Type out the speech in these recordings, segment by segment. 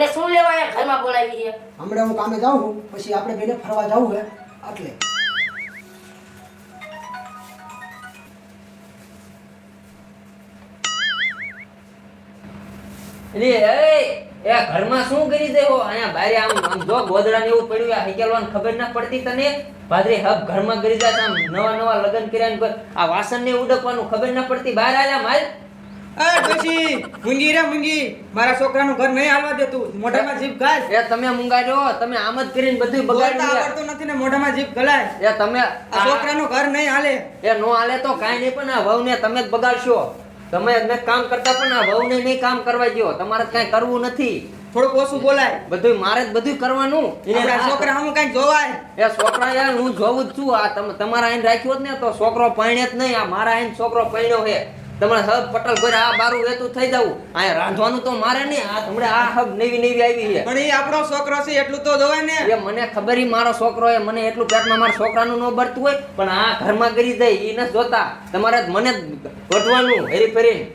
મને શું લેવા અહીંયા ઘરમાં બોલાવી છે. હમણાં હું કામે જાઉં છું પછી આપણે બેને ફરવા જવું હે એટલે. એ એ ઘરમાં શું કરી દેવો હો? અહીંયા બારે આમ આમ જો ગોદડા ને એવું પડ્યું આ હકેલવાનું ખબર ના પડતી તને? ભાદરે હબ ઘરમાં કરી જાય આમ નવા નવા લગ્ન કર્યા ને આ વાસણ ને ઉડકવાનું ખબર ના પડતી? બહાર આયા માલ. ડોશી મૂંગી રે મૂંગી. મારા છોકરાનું ઘર નહીં હાલવા દેતું મોઢામાં જીભ ગાય એ તમે મુંગાર્યો તમે આમ જ કરીને બધું બોલતા આવડતું નથી ને મોઢામાં જીભ ગલાય એ તમે આ છોકરાનું ઘર નહીં હાલે. એ નો હાલે તો કાંઈ નહીં પણ આ વહુને તમે જ બગાડશો. તમે જ કામ કરતા પણ આ વહુને નહીં કામ કરવા દો તમારે કઈ કરવું નથી. થોડુંક ઓછું બોલાય. બધું મારે જ બધું કરવાનું. એને છોકરા હું કઈ જોવાય. એ છોકરા યાર હું જોઉં જ છું. આ તમારા આઈને રાખ્યો જ ને તો છોકરો પરણે જ નહીં. આ મારા આઈને છોકરો પરણ્યો છે તમારે હબ પટલ ઘરે આ બારું વેતું થઈ જવું. અહીંયા રાંધવાનું તો મારે નહીં આ તમને આ હબ નવી નવી આવી છે. પણ એ આપણો છોકરો છે એટલું તો જોવે ને. એ મને ખબર ઈ મારો છોકરો એ મને એટલું પેટમાં મારા છોકરાનું ન ભરતું હોય પણ આ ઘરમાં કરી દે ઈ ન જોતા. તમારે મને જ હેરી ફેરીને.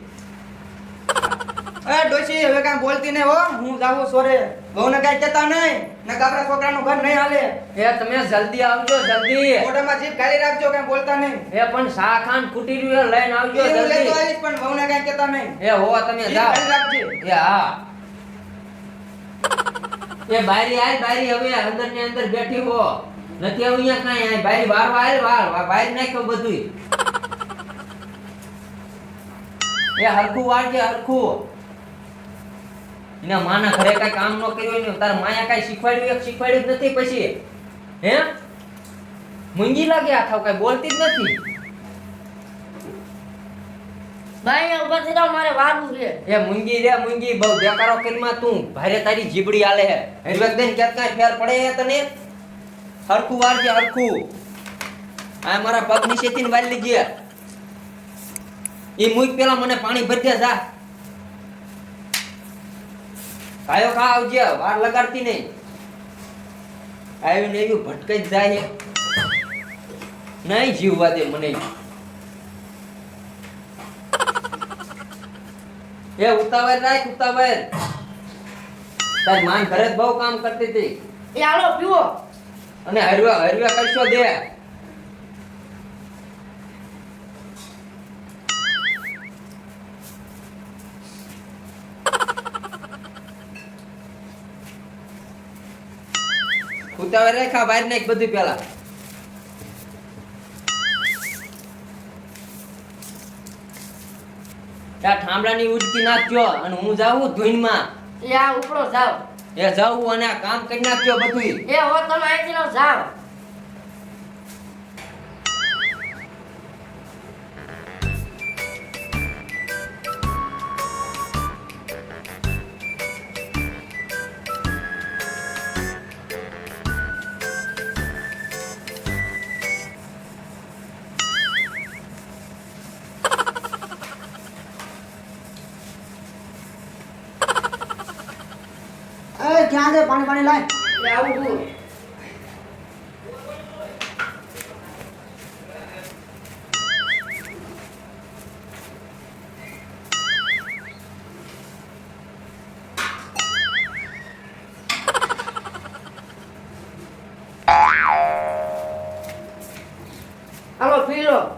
એ ડોશી હવે કાંઈ બોલતી નહીં હો. હું જાવું સોરે. બહુને કાંઈ કહેતા નહીં. ને આપણા છોકરાનું ઘર નહીં હાલે. એ તમે જલ્દી આવજો જલ્દી. મોઢામાં જીભ ખાલી રાખજો કાંઈ બોલતા નહીં. એ પણ ખાન ખૂટી રહ્યું લઈને આવજો હું જલ્દી. આવીશ પણ બહુને કાંઈ કહેતા નહીં. એ હો તમે જાઓ. ગાલી રાખજે. એ હા. એ બારી આય બારી હવે અંદર ને અંદર બેઠી હો. નથી આવું અહીંયા કાંઈ આય બારી વાર વાર વાર વાર નાખ્યો બધું એ હરખું વાળજે હરખું. એના માના ઘરે કઈ કામ ન કર્યું ને તાર માયા કઈ શીખવાડ્યું એક શીખવાડ્યું જ નથી પછી. હે? મૂંગી લાગે આ થાવ કઈ બોલતી જ નથી. ભાઈ ઊભા થઈ જાઓ મારે વારવું છે. એ મૂંગી રે મૂંગી બહુ બેકારો કરીમાં તું. ભારે તારી જીબડી આલે હે એટલે બેન ક્યાંક કાંઈ ફેર પડે હે તને? હરખું વારજે હરખું. આ મારા પગ નીચેથી વાળી લીજે એ મૂક પેલા મને પાણી ભરી દે જા. કાયો કા આવજે? વાર લગાડતી નહીં. આવીને એવું ભટકાઈ જ જાય. નહીં જીવવા દે મને. એ ઉતાવળ રાખ ઉતાવળ. તાર માન ઘરે બહુ કામ કરતી હતી. એ આલો પીવો. અને હરવા હરવા કરશો દે. ઉતાવળ રેખા બહાર નાખ બધું પેલા ત્યાં ઠામડાની ઉડતી નાખજો અને હું જાઉં ધૂનમાં. એ આ ઉપડો જાવ એ જાઉં અને આ કામ કરી નાખજો બધું એ હો તમે અહીંથી નો લાય એ આવું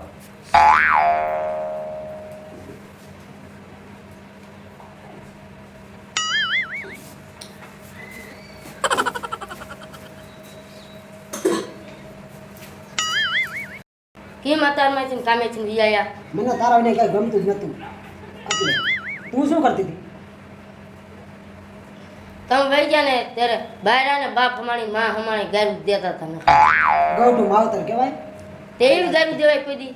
હું હાલો છે કેમ વિયાયા મને તારા વિના કઈ ગમતું જ નતું તું શું કરતી હતી? તમે વહી ગયા ને ત્યારે બાયરા ને બાપ અમારી માં અમારી ગારું દેતા તમે ગૌટુ ગૌઠું માવતર કહેવાય? તેવી ગારું દેવાય કોઈ દી?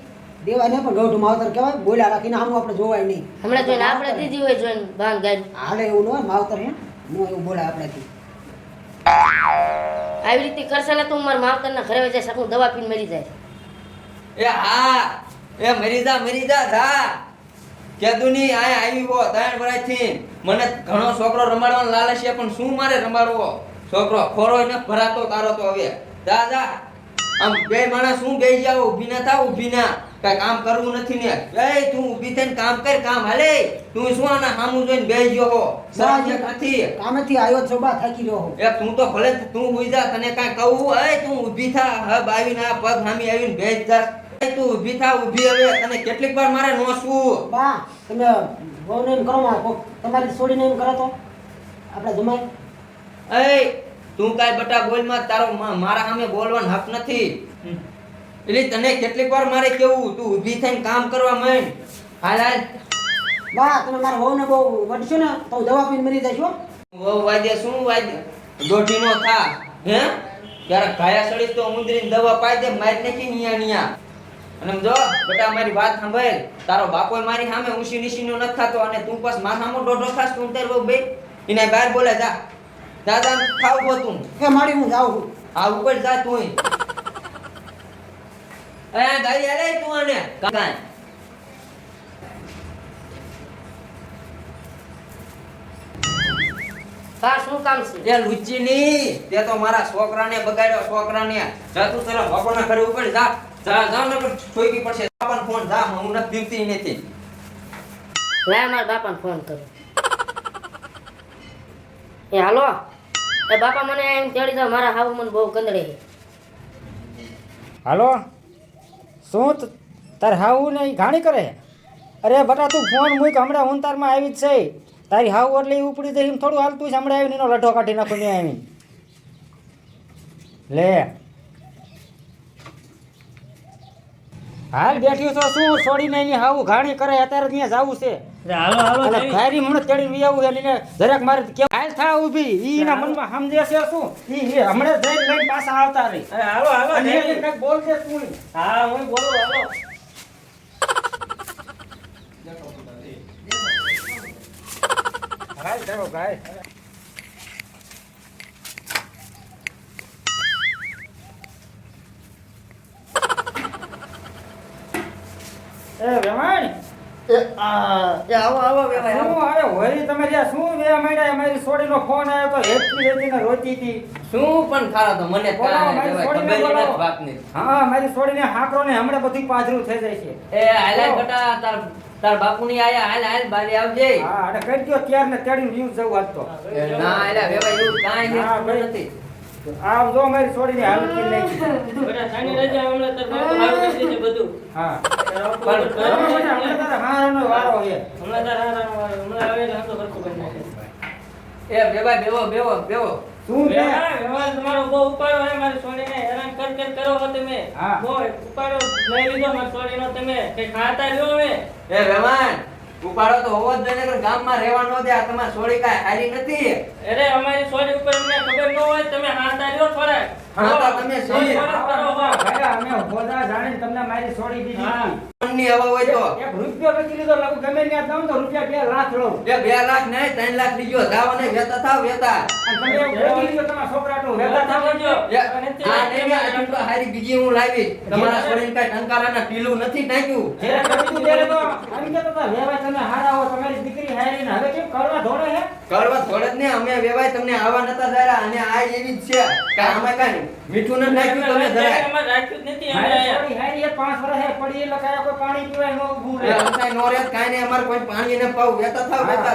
દેવાય ને પણ ગૌઠું માવતર કહેવાય. બોલ્યા રાખીને આમ આપણે જોવાય નહીં. હમણાં જોઈને આપણે દીધી હોય જોઈને ભાન ગાય હાલે એવું ન હોય માવતર હે ન એવું બોલાય આપણાથી. આવી રીતે કરશે ને તો હું મારા માવતરના ઘરે જાય શકું દવા પીને મરી જાય. એ હા. એ મરી જા મરી જા થા કેદુની આય આવી હો, ત્રણ વર્ષથી મને ઘણો છોકરો રમાડવાનો લાલચ છે, પણ શું મારે રમાડવો? છોકરો ખોરો ને ભરાતો, તારો તો હવે. જા જા. આમ બે માણસ શું ગઈ જાવ ઊભી ના થાવ ઊભી ના. કઈ કામ કરવું નથી ને. એ તું ઊભી થઈને કામ કર કામ હાલે. તું શું આના સામું જોઈને બેસી ગયો હો. સાજે નથી કામેથી આવ્યો છો બા થાકી રહ્યો. એ તું તો ભલે તું ઊભી જા તને કાંઈ કહું. એ તું ઊભી થા હબ આવીને આ પગ સામી આવીને બેસી જા. તું ઊભી થા ઊભી હવે. તને કેટલીક વાર મારે નોસવું. બા તમે વહુને એમ કરો માં તમારી છોડીને એમ કરો તો. આપણે જમાય એ તું કાંઈ બટા બોલમાં તારો મારા સામે બોલવાનો હક નથી. એટલે તને કેટલીક વાર મારે કેવું તું ઊભી થઈને કામ કરવા માંડ. હાલ હાલ. બા તમે મારા વહુને બહુ વટશો ને તો દવા પીને મરી જશો વહુ વાજે શું વાજે? દોઢીનો થા હે? ક્યારેક ઘાયા સડીશ તો ઉંદરીને દવા પાઈ દે મારી નાખી નિયા નિયા. અને જો બેટા મારી વાત સાંભળ. તારો બાપો મારી સામે ઊંચી નીચીનો નથી થતો અને તું પાસ મારા સામે દોઢો થાસ તું તાર બહુ બે. એના બહાર બોલે જા. જા ખાવું તું કે મારી હું જાઉં આ ઉપર જા તું એ ગાડી તું આને. બા શું કામ છે? એ લુચ્ચી ની તે તો મારા છોકરાને બગાડ્યો છોકરાને. જા તું તારા બાપાના ઘરે ઉપર જા. જા જા ને છોઈકી પડશે. બાપાને ફોન જા હું નથી દીવતી નથી લાય મારા બાપાને ફોન કરો. એ હાલો. એ બાપા મને એમ તેડી દો. મારા હાવ મને બહુ કંદડે હાલો. શું ત- તાર હાવું ને ઘાણી કરે? અરે બટા તું ફોન મૂક, હમણાં ઉંતારમાં આવી જ છે. તારી હાવ એટલે ઈ ઉપડી જઈ થોડું હાલતું છે, હમણાં આવીને એનો લઠો કાઢી નાખો ને આવી લે. હાલ બેઠ્યું છો, શું છોડીને એની હાવું ઘાણી કરે? અત્યારે ત્યાં જવું છે. મને આવું એટલે જરાક મારે હાલ થા ઊભી. ઈ એના મનમાં સમજે છે શું? ઈ ઈ હમણાં જઈને લઈને પાછા આવતા રહી. હાલો હાલો અને એને કંઈક બોલજે તું હા હું બોલું હાલો. હાલ ચાલો ભાઈ. એ વેમાણ તાર બાપુ ની આયા હાલ હાલ બારી આવજે. હા અને કઈ દો ત્યાર ને તેડી વ્યૂ જવું આજ તો. ના એલા વેવાય એવું કાંઈ હા, નથી ભાઈ. નથી. આમ જો મારી છોડીની હાલત કરી નાખી. બેટા સાની રજા હમણાં તાર બાપુ આવી જશે બધું. હા. પણ- બધું બરાબર કરે છે, છે. હમણાં તારા હારાનો વારો છે. હમણાં તારા હારાનો વારો. હમણાં આવે એટલે હાથો સરખો કરી નાખે. એ વેવાય બેવો બેવો બેવો. શું છે? વ્યવહાર વ્યવહાર તમારો બહુ ઉપાડો હે મારી છોડીને. હેરાન કર કર કરો છો તમે. હા. બહુ ઉપાડો લઈ લીધો મારી છોડીનો તમે. કે ખાતા રહ્યો હવે? એ ઉપાડો તો હોવો જ જોઈએ ગામમાં રહેવા ન દે આ તમારી સોળી કાંઈ હારી નથી. અરે અમારી સોળી ઉપર અમને ખબર ન હોય તમે હાથા રહ્યો થોડા. હાથા તમે સોળી હો. અમે હોદા જાણીને તમને મારી સોળી દીધી. હા. હવા હોય તો. રૂપિયો નથી લીધો લાગુ ગમે ત્યાં દઉં તો રૂપિયા બે લાખ લઉં એ બે લાખ નહીં ત્રણ લાખ લીધો જાવ અને વેતા થાવ વેતા. તમે એવું લીધો તમારા છોકરાનું વેલા થાવ. આ નહીં મેં તો હારી બીજી હું લાવી. તમારા છોડીને કાંઈ ટંકારાના પીલું નથી નાખ્યું જ્યારે કીધું ત્યારે તો એમ કહેતા હતા, વેવાય તમે હારા તમારી દીકરી હારી ને હવે કેમ કરવા દોડે છે કડવા થોડે જ ને અમે વેવાય તમને આવા નતા ધારા અને આ એવી જ છે. કે આમાં કાંઈ મીઠું નથી નાખ્યું તમે જરાય. રાખ્યું જ નથી અમે હારી એ પાંચ વર્ષે પડી કાંઈ પાણી પીવાય નો ભૂરે એ નો રેત કાઈ ને અમાર કોઈ પાણી ને પાવ વેતા થાવ વેતા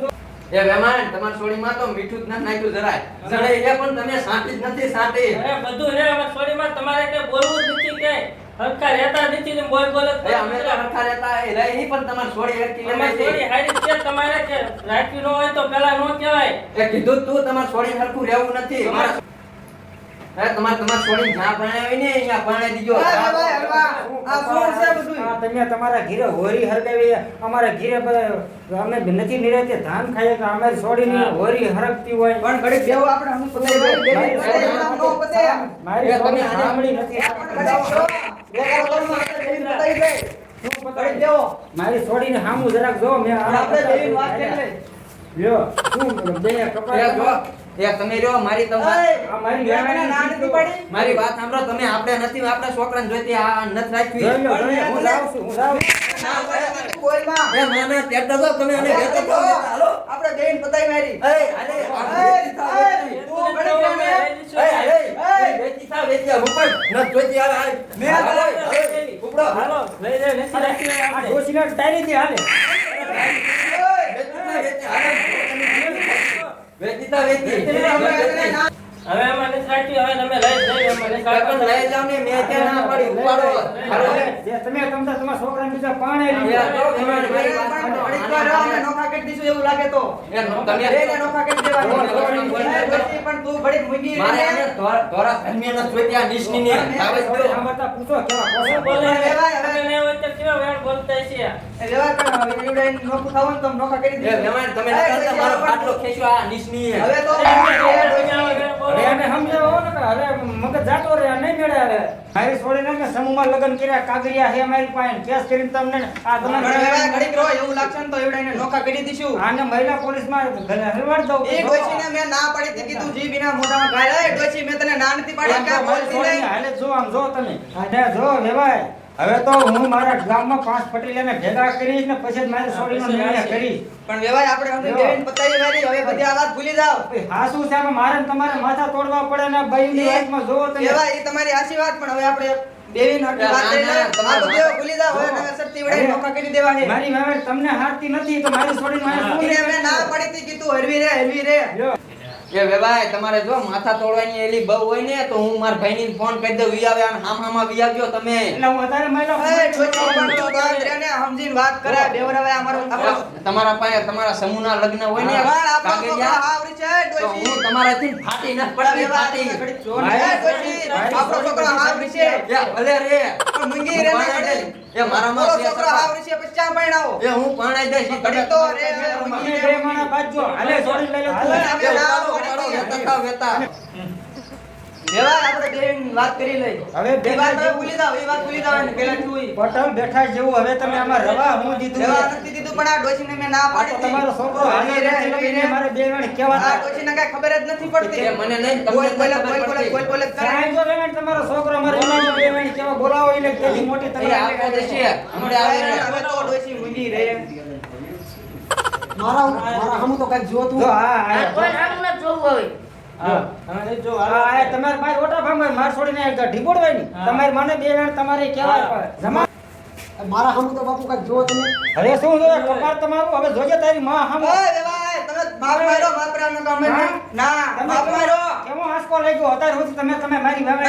જો- એ વેમાન તમારી છોડીમાં તો મીઠું જ ના નાખ્યું જરાય. જણે એ પણ તમે સાંટી જ નથી સાંટી. અરે બધું રે અમારી છોડીમાં તમારે કે બોલવું જ નથી કે. હરખા રહેતા નથી ને બોલ બોલ જ અમે તો હરખા રહેતા એ રહી નહીં પણ તમારી સોડી હેરકી અમારી લેવાય સોડી હારી છે તમારે કે રાખી નો હોય તો પેલા નો કહેવાય. એ કીધું તું તમારે છોડી હરખું રહેવું નથી. મારા એ તમાર તમાર છોડી જ્યાં પરણાવી ને અહીંયા પરણાવી દીજો. આ છે બધું? આ તમે તમારા ઘીરે હોરી હરગાવી અમારા ઘીરે અમે નથી નિરાતે ધાન ખાઈએ કે અમે છોડી છોડીની હોરી હરકતી હોય. પણ ઘડી દેવો આપણે નો પતાઈ. મારી એ તમે સાંભળી નથી. મારી છોડીને સામું જરાક જો મેં આપણે વાત કરી. લ્યો શું બે કપડા જો તમે રહ્યો મારી તમે મારી વાત સાંભળો તમે આપણે નથી આપણા છોકરાને જોઈતી આ નથી રાખવી. હું જાઉં છું હું જાઉં છું. ના પાડે, તું બોલમાં. એ ના ના તેડતા જાઓ તમે અને વેચો તો હાલો આપણે બેહીને પતાઈ મારી. એય હાલે એય, એય, તું ઘડીક બેહ ને. એય હાલે એય. વેચી થાવ વેચી આ ઉપર ન જોઈતી હાલે હાલે મેં હાલે, હાલે. હાલે. ઉપડો હાલો લઈ જાય નથી રાખી આ આપણે. ડોશીના ડાયરી થી હાલે વેચીતા વેચી હવે એમાં નથી રાખી હવે તમે લઈ જઈ એમાં નથી પણ લઈ જાવ ને મેં ત્યાં ના પાડી ઉપાડો હાલો જે તમે તમતા તમારા છોકરાને બીજા પાણે નોખા કરી એવું લાગે તો તમે નોખા કરી પણ તું ઘડીક મૂકી મારે ધોરા- નિશની ની પૂછો કેવા બોલે હવે લેવાય, હવે. તમે ને હોય કેવા વેણ બોલતા છે એ લેવા હવે એવડાઈને નોખું થવાનું તો નોખા કરી એ દઈશું. તમે એ મારો હવે ખાટલો આ નિશની હવે તો તમે એ આવા ડોશી- વેણ બોલો. હવે એને સમજાવો ને હવે મગજ જાતો રે નહીં મેળે હવે મારી છોડીને મેં સમૂહમાં લગ્ન કર્યા કાગરિયા હે મારી પાસે કેસ કરીને તમને આ તમે ઘડીક રહો, એવું લાગશે ને તો એવડાઈને નોખા કરી દઈશું આને મહિલા પોલીસમાં હલવાડ દઉં. એ ડોશીને મેં ના પાડી જી મોઢામાં એ મેં તને ના નથી પાડી કે બોલતી નહીં હાલે જો આમ જો તમે. અને જો લેવાય. હવે તો હું મારા ગામમાં પાંચ પટેલિયાને ભેગા કરીશ ને પછી મારી છોડીનો નિર્ણય કરીશ. પણ વેવાય આપણે અમે બેન પતાવી વાળી હવે બધી આ વાત ભૂલી જાઓ. હા શું છે? આમાં મારે તમારે માથા તોડવા પડે ને બાઈની વાતમાં જોવો તમે. વેવાય એ તમારી આશી વાત પણ હવે આપણે બેવીન હરખી વાત. ના, ના, આ બધું ભૂલી જાઓ હવે નવેસરથી વળી નોખા કરી દેવા છે મારી વાવે તમને હારતી નથી તો મારી છોડીને મારે શું ના પડી હતી કીધું હરવી રે હરવી રે. એ વેવાય તમારે જો માથા તોડવાની એલી બહુ હોય ને તો હું મારા ભાઈને ફોન કરી દઉં વી આવે અને હામ હામા વી આવજો તમે. એટલે હું વધારે મહિલો એ છોકરી સમજીને વાત કરે બેવરાવે અમારો તમારા પાસે તમારા સમૂહના લગ્ન હોય ને કાગળિયા, હાવરી છે તો હું તમારાથી ફાટી ન પડતી ફાટી. આપણો છોકરો હાવરી છે. ભલે રે. પણ મૂંગી રે ને એ મારામાં આપણો છે છોકરો છે પછી ચા પરણાવો? એ હું પરણાઈ દઈશ તો રે હવે તમે મૂંગી બે રે માણા બાજજો હાલે છોડીને લઈ લો ઉપાડો, વેતા થાવ, વેતા. વેવાય આપણે બેન વાત કરી લઈ હવે એ વાત હવે ભૂલી જાઓ એ વાત ભૂલી જાઓ પેલા શું પટલ બેઠા જેવું હવે તમે આમાં રવા હું દીધું રેવા નથી દીધું પણ આ ડોશીને મેં ના પાડી તમારો છોકરો હાલે હરવી રે, નથી હરવી લગીને રે. મારે બે વાર કહેવાતા. આ ડોશીને કાંઈ ખબર જ નથી પડતી મને નહીં, તમને બોલ, બોલ, ખબર બોલ, બોલ, પડતી. બોલ. સાહેબ જો વેવાણ તમારો છોકરો અમારે એમાં બે વાર કેવા બોલાવો એટલે મોટી તમે આપો દેશે. હમણાં આવે. હવે તો ડોશી મૂંગી રે મારા મારા હમું તો કઈ જો તું હા હા. કોઈ નામ ન જોવું હવે. તમારે ઓટા માર છોડીને ઢીબોડવાયની. તમારી મને બે વાર તમારે કેવા જમા મારા હમું તો બાપુ કંઈક જો તમે. શું તમારું હવે જોજે તારી માં હમ. ઓય તમે બાપ માર્યો, બાપ રાનો કામ ના. ના માર્યો. કેવો અત્યારે તમે તમે મારી હવે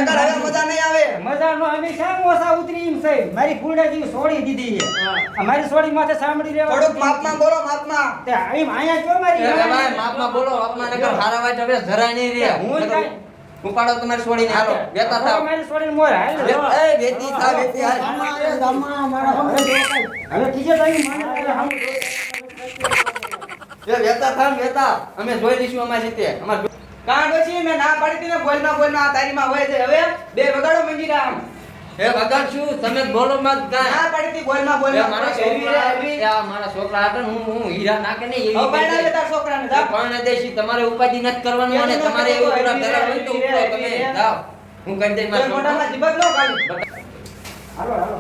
મજા નહીં આવે મજા નો અમે શા ઓસા ઉતરી એમ છે મારી ફૂલડાજી સોડી દીધી છે હા. મારી છોડી માથે સાંભળી રહેવા થોડુંક માપમાં બોલો માપમાં તે આઈ આયા ક્યો મારી માપમાં બોલો, માપમાં નકર હારા વાટ હવે જરાય નહીં રે. હું કાંઈ- ઉપાડો તમારી છોડીને હાલો વેતા હવે થાવ. મારી સોડી મોર હાલ એ વેતી થા વેતી હાલ. ગામમાં ગામમાં મારા હમું. હવે કીજે તારી માને હમ એ વેતા થા ને વેતા. અમે જોઈ લઈશું અમારી રીતે અમાર કાં પછી મેં ના પાડી હતી ને બોલમાં આ તારીમાં હોય છે. હવે બે વગાડો મંગી રામ એ વગાડશું તમે બોલો મત. ના પાડી હતી બોલમાં એ બોલમાં મારા છોકરા. આ મારા છોકરા હતા હું હું હીરા નાખે ને એવી કરી તાર છોકરાને જા. પરણે દેશી તમારે ઉપાધિ નથી કરવાનું અને તમારે એવું પૂરા હરવી હોય તો હરવી તમે. હરવી હું કહી દઈ મારા મોટામાં જીબત લો ન હાલો હાલો.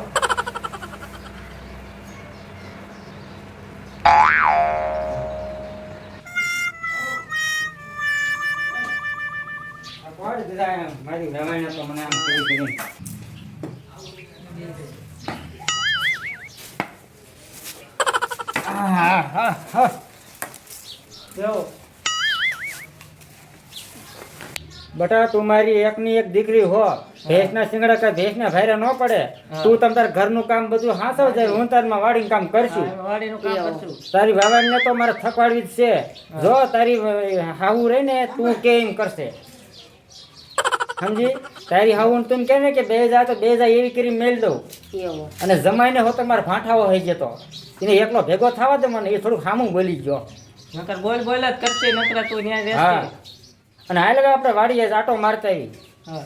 મારી તો મને આમ કરી બટા તું મારી એકની એક દીકરી હો. ભેંસના શિંગડા કઈ ભેંસના ભાઈ ન પડે. તું તમ તાર ઘરનું કામ બધું હાંસવ જાય હું તારમાં વાડીનું કામ કરશું. કામ કરશું. તારી વાવાને તો મારે થકવાડવી જ છે. જો તારી હાવું રહી ને તું કે એમ કરશે? સમજી? તારી હાવું તું કે ને કે બે જા તો બે જા એવી કરી મેળ દઉં. અને જમાઈને હો તો મારે ફાંઠાઓ થઈ જતો. એને એકલો ભેગો થવા દે મને એ થોડુંક સામું બોલી ગયો. નકર બોલ બોલ જ કરશે નકર તું ત્યાં હા. અને હાલ આપણે વાડીએ આટો મારતા આવી હા.